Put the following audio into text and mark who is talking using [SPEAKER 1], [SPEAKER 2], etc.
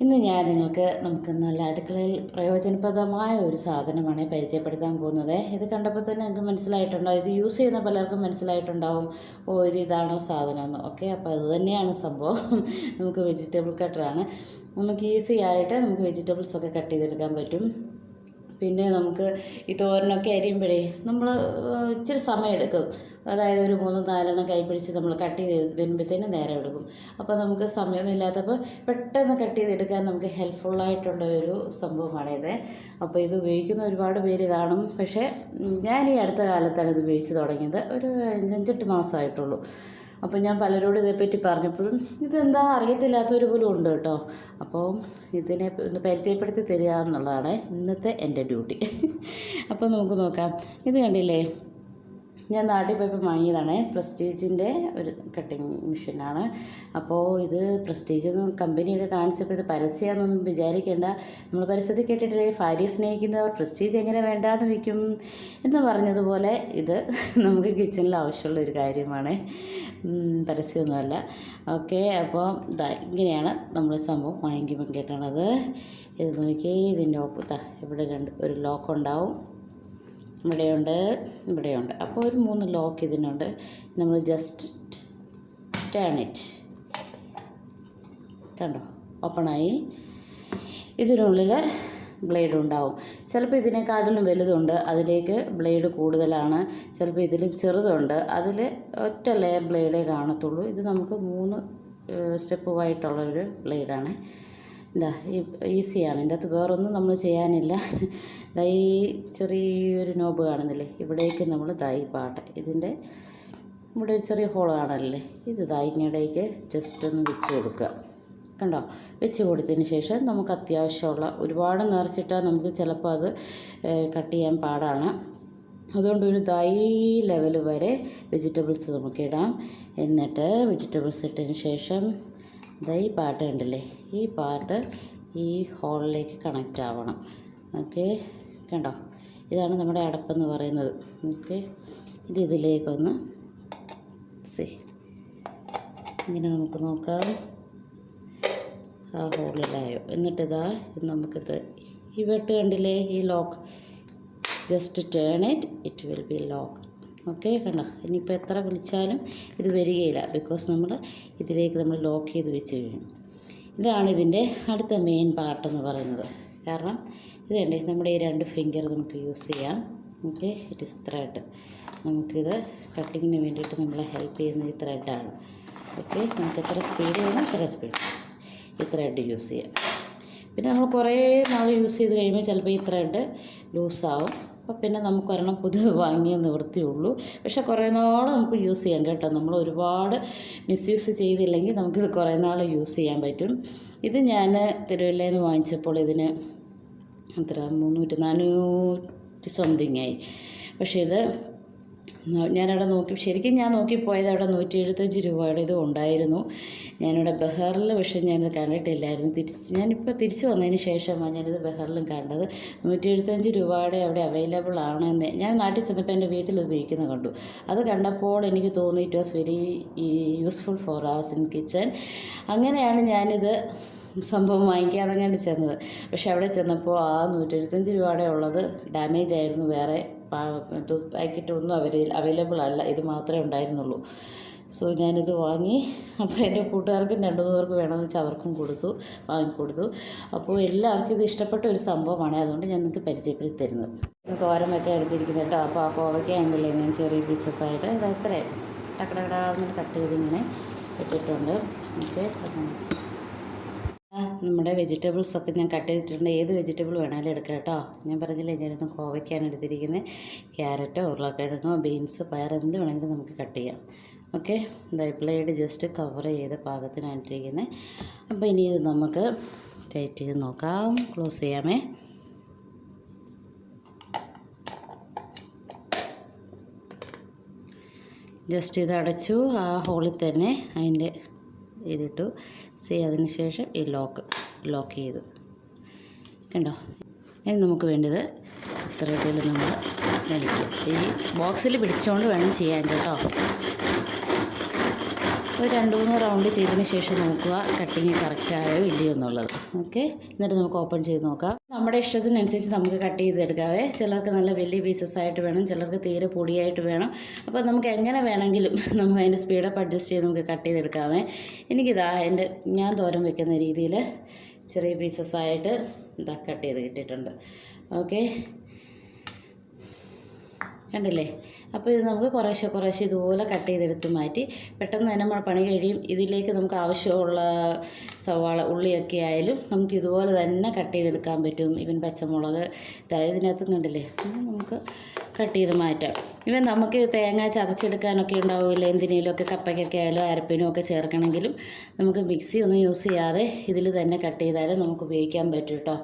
[SPEAKER 1] ഇന്ന് ഞാൻ നിങ്ങൾക്ക് നമുക്ക് നല്ല അടുക്കളയിൽ പ്രയോജനപ്രദമായ ഒരു സാധനമാണ് പരിചയപ്പെടുത്താൻ പോകുന്നത്. ഇത് കണ്ടപ്പോൾ തന്നെ നിങ്ങൾക്ക് മനസ്സിലായിട്ടുണ്ടാവും. ഇത് യൂസ് ചെയ്യുന്ന പലർക്കും മനസ്സിലായിട്ടുണ്ടാവും. ഓ ഇത് ഇതാണോ സാധനം എന്ന് ഓക്കെ അപ്പോൾ അത് തന്നെയാണ് സംഭവം. നമുക്ക് വെജിറ്റബിൾ കട്ടറാണ് നമുക്ക് ഈസി ആയിട്ട് നമുക്ക് വെജിറ്റബിൾസ് ഒക്കെ കട്ട് ചെയ്തെടുക്കാൻ പറ്റും. പിന്നെ നമുക്ക് ഈ തോരനൊക്കെ അരിയുമ്പോഴേ നമ്മൾ ഇച്ചിരി സമയമെടുക്കും അതായത് ഒരു മൂന്ന് നാലെണ്ണം കൈപ്പിടിച്ച് നമ്മൾ കട്ട് ചെയ്ത് വരുമ്പോഴത്തേനും നേരെ എടുക്കും. അപ്പോൾ നമുക്ക് സമയമൊന്നും ഇല്ലാത്തപ്പോൾ പെട്ടെന്ന് കട്ട് ചെയ്തെടുക്കാൻ നമുക്ക് ഹെൽപ്ഫുള്ളായിട്ടുള്ള ഒരു സംഭവമാണിത് അപ്പോൾ ഇത് ഉപയോഗിക്കുന്ന ഒരുപാട് പേര് കാണും. പക്ഷേ ഞാൻ ഈ അടുത്ത കാലത്താണ് ഇത് ഉപയോഗിച്ച് തുടങ്ങിയത്. ഒരു അഞ്ചെട്ട് മാസമായിട്ടുള്ളൂ. അപ്പോൾ ഞാൻ പലരോടും ഇതേപ്പറ്റി പറഞ്ഞപ്പോഴും ഇതെന്താ? അറിയത്തില്ലാത്തവർ പോലും ഉണ്ട് കേട്ടോ. അപ്പോൾ ഇതിനെ ഒന്ന് പരിചയപ്പെടുത്തി തരിക എന്നുള്ളതാണ് ഇന്നത്തെ എന്റെ ഡ്യൂട്ടി. അപ്പോൾ നമുക്ക് നോക്കാം. ഇത് കണ്ടില്ലേ? ഞാൻ നാട്ടിൽ പോയപ്പോൾ വാങ്ങിയതാണ്. പ്രസ്റ്റീജിന്റെ ഒരു കട്ടിങ് മെഷീനാണ് അപ്പോൾ ഇത് പ്രസ്റ്റീജ് കമ്പനിയൊക്കെ കാണിച്ചപ്പോൾ ഇത് പരസ്യമാണെന്നൊന്നും വിചാരിക്കേണ്ട. നമ്മൾ പരസ്യത്തിൽ കേട്ടിട്ടില്ലേ? ഭാര്യ സ്നേഹിക്കുന്നവർ പ്രസ്റ്റീജ് എങ്ങനെ വേണ്ടാന്ന് വയ്ക്കും എന്ന് പറഞ്ഞതുപോലെ ഇത് നമുക്ക് കിച്ചണിൽ ആവശ്യമുള്ള ഒരു കാര്യമാണ്. പരസ്യമൊന്നുമല്ല ഓക്കെ അപ്പോൾ ഇങ്ങനെയാണ് നമ്മൾ സംഭവം വാങ്ങിക്കുമ്പോൾ കേട്ടണത്. ഇത് നോക്കി ഇതിന്റെ ഒപ്പ് ദാ ഇവിടെ രണ്ട് ഒരു ലോക്ക് ഉണ്ടാവും. ഇവിടെയുണ്ട് ഇവിടെയുണ്ട്. അപ്പോൾ ഒരു മൂന്ന് ലോക്ക് ഇതിനുണ്ട്. നമ്മൾ ജസ്റ്റ് ടേൺ ഇറ്റ് കണ്ടോ? ഓപ്പണായി ഇതിനുള്ളിൽ ബ്ലേഡ് ഉണ്ടാവും. ചിലപ്പോൾ ഇതിനെക്കാട്ടിലും വലുതുണ്ട്. അതിലേക്ക് ബ്ലേഡ് കൂടുതലാണ്. ചിലപ്പോൾ ഇതിലും ചെറുതുണ്ട്. അതിൽ ഒറ്റ ലെയർ ബ്ലേഡേ കാണത്തുള്ളൂ. ഇത് നമുക്ക് മൂന്ന് സ്റ്റെപ്പുമായിട്ടുള്ളൊരു ബ്ലേഡാണ് ഇതാ ഈസിയാണ്. ഇതിന്റെ അകത്ത് വേറൊന്നും നമ്മൾ ചെയ്യാനില്ല. ദാ ഈ ചെറിയൊരു നോബ് കാണുന്നില്ലേ? ഇവിടേക്ക് നമ്മൾ ദാ ഈ പാട്ട്. ഇതിന്റെ ഇവിടെ ഒരു ചെറിയ ഹോൾ കാണല്ലേ ഇത് ദാ ജസ്റ്റ് ഒന്ന് വെച്ച് കൊടുക്കുക. കണ്ടോ? വെച്ച് കൊടുത്തതിന് ശേഷം നമുക്ക് അത്യാവശ്യമുള്ള ഒരുപാട് നിറച്ചിട്ടാൽ നമുക്ക് ചിലപ്പോൾ അത് കട്ട് ചെയ്യാൻ പാടാണ്. അതുകൊണ്ട് ഒരു തൈ ലെവൽ വരെ വെജിറ്റബിൾസ് നമുക്ക് ഇടാം. എന്നിട്ട് വെജിറ്റബിൾസ് ഇട്ടതിന് ശേഷം ദാ ഈ പാട്ട് കണ്ടില്ലേ? ഈ പാട്ട് ഈ ഹോളിലേക്ക് കണക്റ്റ് ആവണം. ഓക്കെ? കണ്ടോ? ഇതാണ് നമ്മുടെ അടപ്പെന്ന് പറയുന്നത്. ഓക്കെ? ഇത് ഇതിലേക്കൊന്ന് സി. ഇങ്ങനെ നമുക്ക് നോക്കാം. ആ ഹോളിലായോ. എന്നിട്ടിതാ ഇത് നമുക്കിത് ഈ വെട്ട് കണ്ടില്ലേ? ഈ lock. Just turn it it will be lock okay കണ്ടോ? ഇനിയിപ്പോൾ എത്ര വിളിച്ചാലും ഇത് വരികയില്ല. ബിക്കോസ് നമ്മൾ ഇതിലേക്ക് നമ്മൾ ലോക്ക് ചെയ്ത് വെച്ച് കഴിഞ്ഞു. ഇതാണ് ഇതിന്റെ അടുത്ത മെയിൻ പാർട്ട് എന്ന് പറയുന്നത്. കാരണം ഇത് കണ്ടേ? നമ്മുടെ ഈ രണ്ട് ഫിംഗർ നമുക്ക് യൂസ് ചെയ്യാം. ഓക്കെ ഇറ്റ് ഇസ് ത്രെഡ് നമുക്കിത് കട്ടിങ്ങിന് വേണ്ടിയിട്ട് നമ്മളെ ഹെൽപ്പ് ചെയ്യുന്ന ഈ ത്രെഡാണ് ഓക്കെ നമുക്ക് എത്ര സ്പീഡ് വേണം? അത്ര സ്പീഡ് ഈ ത്രെഡ് യൂസ് ചെയ്യാം. പിന്നെ നമ്മൾ കുറേ നാൾ യൂസ് ചെയ്ത് കഴിയുമ്പോൾ ചിലപ്പോൾ ഈ ത്രെഡ് ലൂസാവും അപ്പോൾ പിന്നെ നമുക്ക് ഒരെണ്ണം പുതിയത് വാങ്ങിയ നിവൃത്തിയുള്ളൂ പക്ഷേ കുറേ നാൾ നമുക്ക് യൂസ് ചെയ്യാം കേട്ടോ. നമ്മൾ ഒരുപാട് മിസ്യൂസ് ചെയ്തില്ലെങ്കിൽ നമുക്കിത് കുറേ നാൾ യൂസ് ചെയ്യാൻ പറ്റും. ഇത് ഞാൻ തിരുവല്ലയിൽ നിന്ന് വാങ്ങിച്ചപ്പോൾ ഇതിന് എത്ര മുന്നൂറ്റി നാനൂറ്റി സംതിങ് ആയി. പക്ഷേ ഇത് ഞാനവിടെ നോക്കി ശരിക്കും ഞാൻ നോക്കിപ്പോയത് അവിടെ നൂറ്റി എഴുപത്തഞ്ച് രൂപയുടെ ഇത് ഉണ്ടായിരുന്നു. ഞാനിവിടെ ബഹറിൽ പക്ഷേ ഞാനത് കണ്ടിട്ടില്ലായിരുന്നു. തിരിച്ച് ഞാനിപ്പോൾ തിരിച്ച് വന്നതിന് ശേഷമാണ് ഞാനിത് ബഹറിലും കണ്ടത്. നൂറ്റി എഴുപത്തഞ്ച് രൂപയുടെ അവിടെ അവൈലബിൾ ആണെന്ന് ഞാൻ നാട്ടിൽ ചെന്നപ്പോൾ എന്റെ വീട്ടിൽ ഉപയോഗിക്കുന്നത് കണ്ടു. അത് കണ്ടപ്പോൾ എനിക്ക് തോന്നി it was very useful for as in kitchen അങ്ങനെയാണ് ഞാനിത് സംഭവം വാങ്ങിക്കാതെ ചെന്നത്. പക്ഷെ അവിടെ ചെന്നപ്പോൾ ആ നൂറ്റെഴുപത്തഞ്ച് രൂപയുടെ ഉള്ളത് ഡാമേജ് ആയിരുന്നു. വേറെ പാക്കറ്റ് ഒന്നും അവർ അവൈലബിൾ അല്ല. ഇത് മാത്രമേ ഉണ്ടായിരുന്നുള്ളൂ. സോ ഞാനിത് വാങ്ങി. അപ്പോൾ എന്റെ കൂട്ടുകാർക്കും രണ്ടു മൂന്ന് പേർക്ക് വേണമെന്ന് വെച്ചാൽ അവർക്കും കൊടുത്തു വാങ്ങിക്കൊടുത്തു. അപ്പോൾ എല്ലാവർക്കും ഇത് ഇഷ്ടപ്പെട്ട ഒരു സംഭവമാണ്. അതുകൊണ്ട് ഞാൻ നിങ്ങൾക്ക് പരിചയപ്പെടുത്തി തരുന്നത്. തോരൻ വെക്കാൻ എടുത്തിരിക്കുന്നത് കേട്ടോ. അപ്പോൾ ആ കോവയ്ക്കാണ്ടല്ലേ ഞാൻ ചെറിയ പീസസ് ആയിട്ട്. ഇത് അത്രയും ടക്കടകടാന്ന് കട്ട് ചെയ്ത് ഇങ്ങനെ ഇട്ടിട്ടുണ്ട്. ഓക്കെ നമ്മുടെ വെജിറ്റബിൾസ് ഒക്കെ ഞാൻ കട്ട് ചെയ്തിട്ടുണ്ട്. ഏത് വെജിറ്റബിൾ വേണമെങ്കിലും എടുക്കാം കേട്ടോ. ഞാൻ പറഞ്ഞില്ലേ ഞാനിന്ന് കോവയ്ക്കാണ് എടുത്തിരിക്കുന്നത് ക്യാരറ്റോ ഉരുളക്കിഴങ്ങോ ബീൻസ് പയർ എന്ത് വേണമെങ്കിലും നമുക്ക് കട്ട് ചെയ്യാം. ഓക്കെ? ബ്ലേഡ് ജസ്റ്റ് കവർ ചെയ്ത് പാകത്തിനായിട്ടിരിക്കുന്നത് അപ്പോൾ ഇനി ഇത് നമുക്ക് ടൈറ്റ് ചെയ്ത് നോക്കാം. ക്ലോസ് ചെയ്യാമേ. ജസ്റ്റ് ഇത് അടച്ചു. ആ ഹോളിൽ തന്നെ അതിന്റെ ഇതിട്ടു. സി അതിന് ശേഷം ഈ ലോക്ക് ലോക്ക് ചെയ്തു. കണ്ടോ? ഇനി നമുക്ക് വേണ്ടത് ത്രെഡിൽ നമ്മൾ ഈ ബോക്സിൽ പിടിച്ചുകൊണ്ട് വേണം ചെയ്യാൻ കേട്ടോ. ഒരു രണ്ട് മൂന്ന് റൗണ്ട് ചെയ്തതിന് ശേഷം നോക്കുക കട്ടിങ് കറക്റ്റ് ആയോ ഇല്ലയോ എന്നുള്ളത്. ഓക്കെ എന്നിട്ട് നമുക്ക് ഓപ്പൺ ചെയ്ത് നോക്കാം. നമ്മുടെ ഇഷ്ടത്തിനനുസരിച്ച് നമുക്ക് കട്ട് ചെയ്തെടുക്കാവേ. ചിലർക്ക് നല്ല വലിയ പീസസ് ആയിട്ട് വേണം ചിലർക്ക് തീരെ പൊടിയായിട്ട് വേണം. അപ്പോൾ നമുക്ക് എങ്ങനെ വേണമെങ്കിലും നമുക്ക് അതിന്റെ സ്പീഡപ്പ് അഡ്ജസ്റ്റ് ചെയ്ത് നമുക്ക് കട്ട് ചെയ്തെടുക്കാവേ. എനിക്കിതാ എന്റെ ഞാൻ തോരൻ വെക്കുന്ന രീതിയിൽ ചെറിയ പീസസ് ആയിട്ട് ഇതാ കട്ട് ചെയ്ത് കിട്ടിയിട്ടുണ്ട്. ഓക്കെ കണ്ടില്ലേ? അപ്പോൾ ഇത് നമുക്ക് കുറേശ്ശെ കുറേശ്ശെ ഇതുപോലെ കട്ട് ചെയ്തെടുത്ത് മാറ്റി. പെട്ടെന്ന് തന്നെ നമ്മൾ പണി കഴിയും. ഇതിലേക്ക് നമുക്ക് ആവശ്യമുള്ള സവാള ഉള്ളിയൊക്കെ ആയാലും നമുക്ക് ഇതുപോലെ തന്നെ കട്ട് ചെയ്തെടുക്കാൻ പറ്റും. ഇവൻ പച്ചമുളക്. ഇതാ ഇതിനകത്തും കണ്ടില്ലേ? നമുക്ക് കട്ട് ചെയ്ത് മാറ്റാം. ഇവൻ നമുക്ക് തേങ്ങ ചതച്ചെടുക്കാനൊക്കെ ഉണ്ടാവില്ല എന്തിനേലുമൊക്കെ കപ്പയ്ക്കൊക്കെ ആയാലും അരപ്പിനും ഒക്കെ ചേർക്കണമെങ്കിലും നമുക്ക് മിക്സി ഒന്നും യൂസ് ചെയ്യാതെ ഇതിൽ തന്നെ കട്ട് ചെയ്താലും നമുക്ക് ഉപയോഗിക്കാൻ പറ്റും കേട്ടോ